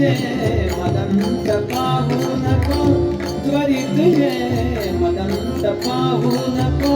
ये मदंत पाहुन को त्वरित ये मदंत पाहुन को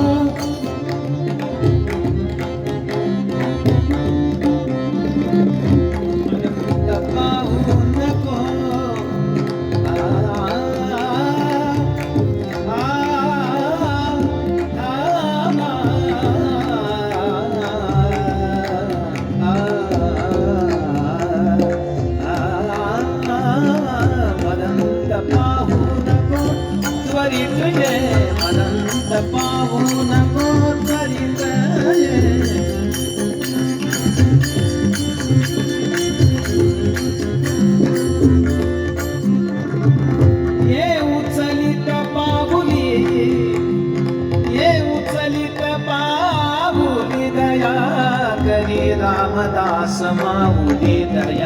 Peter, yeah.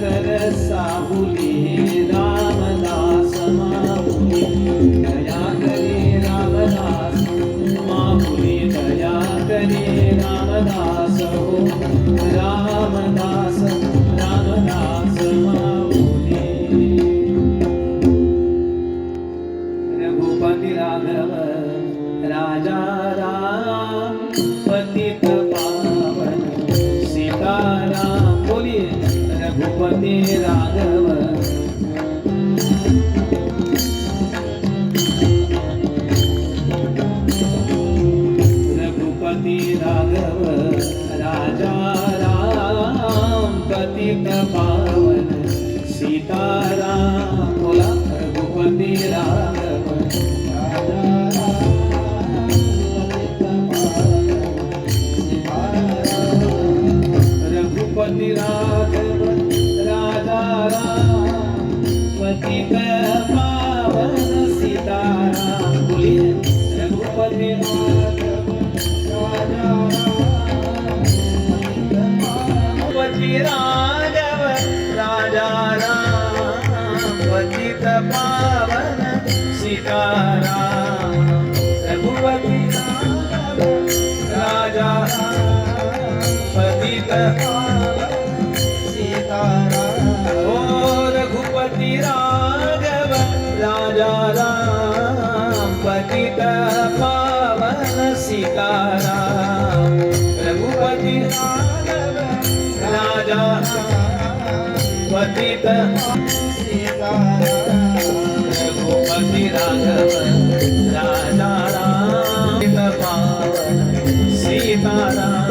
कर साहुली रामदास माहुली दया करे रामदास माहुली दया करे रामदास हो रामदास रामदास माहुली। रघुपती राघव राजा पावन सीताराम बोला रघुपती राघव. राम पतित पावन सीताराम रघुपति राघव राजा पतित रघुपति राघव राजा राम पतित पावन सीताराम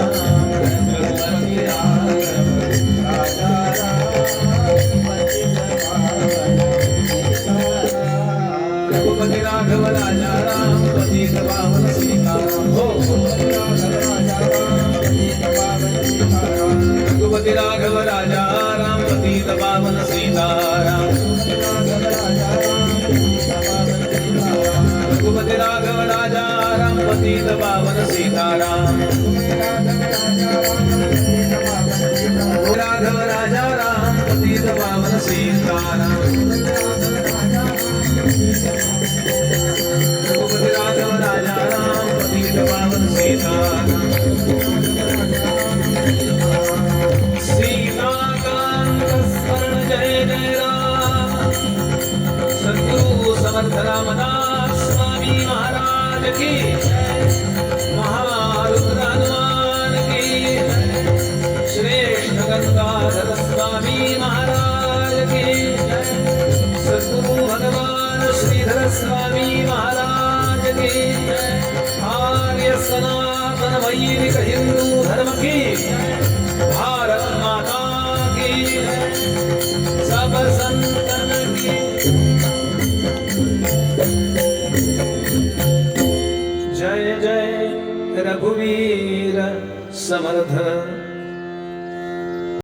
राम पतित पावन सीताराम। राघव राजा राम पतित पावन सीताराम। वैदिक हिंदू धर्म की भारत माता की सब संतन की। जय जय रघुवीर समर्थ।